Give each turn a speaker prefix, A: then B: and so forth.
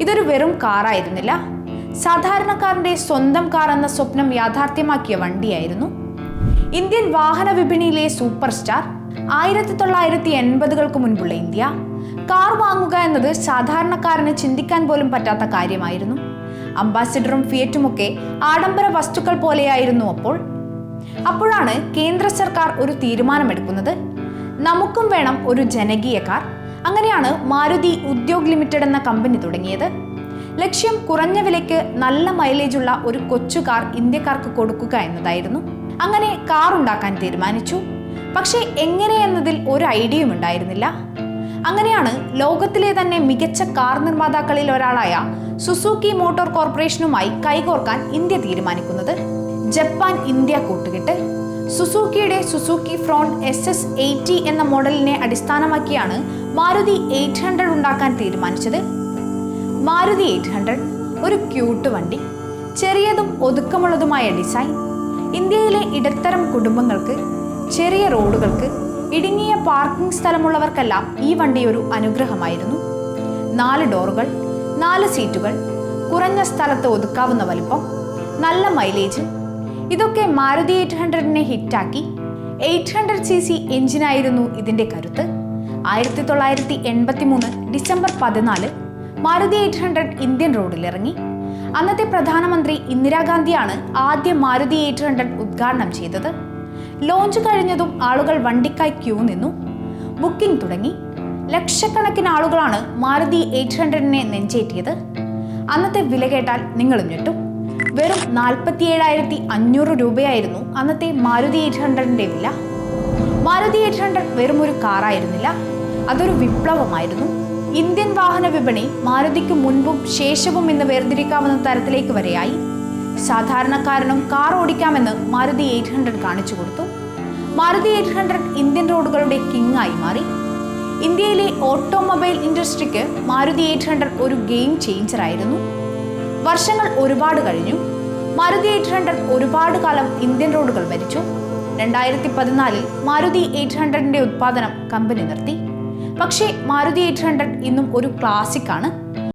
A: ഇതൊരു വെറും കാറായിരുന്നില്ല സാധാരണക്കാരന്റെ സ്വന്തം കാർ എന്ന സ്വപ്നം യാഥാർത്ഥ്യമാക്കിയ വണ്ടിയായിരുന്നു. ഇന്ത്യൻ വാഹന വിപണിയിലെ സൂപ്പർ സ്റ്റാർ ആയിരത്തി തൊള്ളായിരത്തി എൺപതുകൾക്ക് മുൻപുള്ള ഇന്ത്യ. കാർ വാങ്ങുക എന്നത് സാധാരണക്കാരന് ചിന്തിക്കാൻ പോലും പറ്റാത്ത കാര്യമായിരുന്നു. അംബാസിഡറും ഫിയറ്റുമൊക്കെ ആഡംബര വസ്തുക്കൾ പോലെയായിരുന്നു അപ്പോൾ. അപ്പോഴാണ് കേന്ദ്ര സർക്കാർ ഒരു തീരുമാനമെടുക്കുന്നത്. നമുക്കും വേണം ഒരു ജനകീയ കാർ അങ്ങനെയാണ് മാരുതി ഉദ്യോഗ് ലിമിറ്റഡ് എന്ന കമ്പനി തുടങ്ങിയത്. ലക്ഷ്യം കുറഞ്ഞ വിലയ്ക്ക് നല്ല മൈലേജുള്ള ഒരു കൊച്ചു കാർ ഇന്ത്യക്കാർക്ക് കൊടുക്കുക എന്നതായിരുന്നു. അങ്ങനെ കാർ ഉണ്ടാക്കാൻ തീരുമാനിച്ചു. പക്ഷേ എങ്ങനെ എന്നതിൽ ഒരു ഐഡിയയും ഉണ്ടായിരുന്നില്ല. അങ്ങനെയാണ് ലോകത്തിലെ തന്നെ മികച്ച കാർ നിർമ്മാതാക്കളിൽ ഒരാളായ സുസൂക്കി മോട്ടോർ കോർപ്പറേഷനുമായി കൈകോർക്കാൻ ഇന്ത്യ തീരുമാനിക്കുന്നത്. ജപ്പാൻ ഇന്ത്യ കൂട്ടുകെട്ട്. സുസൂക്കിയുടെ Suzuki Fronte S S eighty എന്ന മോഡലിനെ അടിസ്ഥാനമാക്കിയാണ് മാരുതി എയ്റ്റ് ഹൺഡ്രഡ് ഉണ്ടാക്കാൻ തീരുമാനിച്ചത്. മാരുതി എയ്റ്റ് ഹൺഡ്രഡ് ഒരു ക്യൂട്ട് വണ്ടി ചെറിയതും ഒതുക്കമുള്ളതുമായ ഡിസൈൻ ഇന്ത്യയിലെ ഇടത്തരം കുടുംബങ്ങൾക്ക് ചെറിയ റോഡുകൾക്ക് ഇടുങ്ങിയ പാർക്കിംഗ് സ്ഥലമുള്ളവർക്കെല്ലാം ഈ വണ്ടി ഒരു അനുഗ്രഹമായിരുന്നു. നാല് ഡോറുകൾ നാല് സീറ്റുകൾ കുറഞ്ഞ സ്ഥലത്ത് ഒതുക്കാവുന്ന വലിപ്പം നല്ല മൈലേജ് ഇതൊക്കെ മാരുതി എയ്റ്റ് ഹൺഡ്രഡിനെ ഹിറ്റാക്കി. എയ്റ്റ് ഹൺഡ്രഡ് സി സി എഞ്ചിനായിരുന്നു ഇതിന്റെ കരുത്ത്. ആയിരത്തി തൊള്ളായിരത്തി എൺപത്തി മൂന്ന് ഡിസംബർ പതിനാല് മാരുതി എയ്റ്റ് ഹൺഡ്രഡ് ഇന്ത്യൻ റോഡിലിറങ്ങി. അന്നത്തെ പ്രധാനമന്ത്രി ഇന്ദിരാഗാന്ധിയാണ് ആദ്യം മാരുതി എയ്റ്റ് ഹൺഡ്രഡ് ഉദ്ഘാടനം ചെയ്തത്. ലോഞ്ച് കഴിഞ്ഞതും ആളുകൾ വണ്ടിക്കായി ക്യൂ നിന്നു. ബുക്കിംഗ് തുടങ്ങി. ലക്ഷക്കണക്കിന് ആളുകളാണ് മാരുതി എയ്റ്റ് ഹൺഡ്രഡിനെ നെഞ്ചേറ്റിയത്. അന്നത്തെ വില കേട്ടാൽ നിങ്ങളും ഞെട്ടും. വെറും നാൽപ്പത്തിയേഴായിരത്തി അഞ്ഞൂറ് രൂപയായിരുന്നു അന്നത്തെ മാരുതി എയ്റ്റ് ഹൺഡ്രഡിന്റെ വില. മാരുതി എയ്റ്റ് ഹൺഡ്രഡ് വെറും ഒരു കാറായിരുന്നില്ല അതൊരു വിപ്ലവമായിരുന്നു. ഇന്ത്യൻ വാഹന വിപണി മാരുതിക്ക് മുൻപും ശേഷവും എന്ന് വേർതിരിക്കാവുന്ന തരത്തിലേക്ക് വരെയായി. സാധാരണക്കാരനും കാർ ഓടിക്കാമെന്ന് മാരുതി എയ്റ്റ് ഹൺഡ്രഡ് കാണിച്ചു കൊടുത്തു. മാരുതി എയ്റ്റ് ഹൺഡ്രഡ് ഇന്ത്യൻ റോഡുകളുടെ കിങ് ആയി മാറി. ഇന്ത്യയിലെ ഓട്ടോമൊബൈൽ ഇൻഡസ്ട്രിക്ക് മാരുതി എയ്റ്റ് ഹൺഡ്രഡ് ഒരു ഗെയിം ചേഞ്ചർ ആയിരുന്നു വർഷങ്ങൾ ഒരുപാട് കഴിഞ്ഞു. മാരുതി എയ്റ്റ് ഹൺഡ്രഡ് ഒരുപാട് കാലം ഇന്ത്യൻ റോഡുകൾ ഭരിച്ചു. രണ്ടായിരത്തി പതിനാലിൽ മാരുതി എയ്റ്റ് ഹൺഡ്രഡിന്റെ ഉത്പാദനം കമ്പനി നിർത്തി. പക്ഷേ മാരുതി എയ്റ്റ് ഹൺഡ്രഡ് ഇന്നും ഒരു ക്ലാസിക് ആണ്.